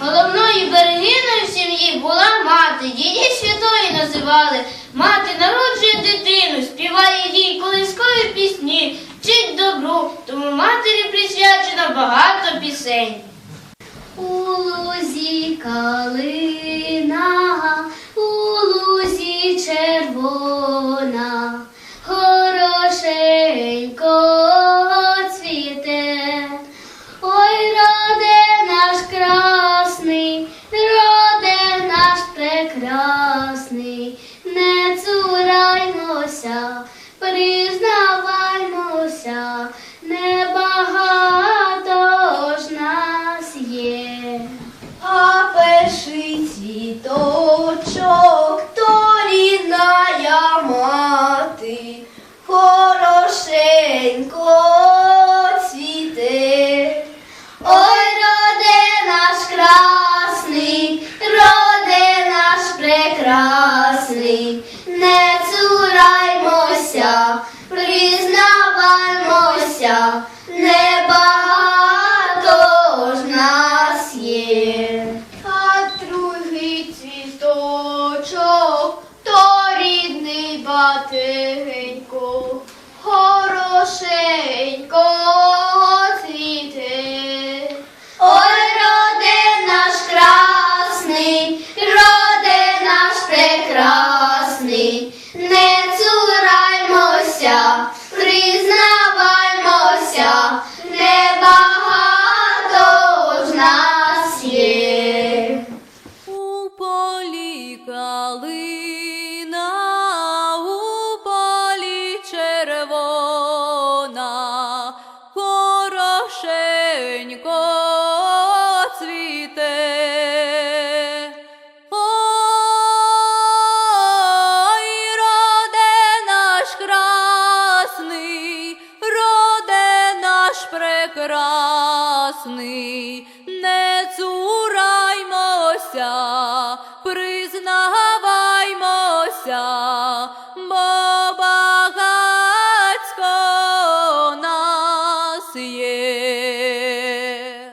Головною берегиною сім'ї була мати, її святою називали. Мати народжує дитину, співає їй колискові пісні, вчить добру, тому матері присвячено багато пісень. У лузі калина, у лузі червона, признаваймося, небагато признаваймося, небагато ж нас є. А другий цвіточок, то рідний батенько, хорошенько прекрасний, не цураймося, признай.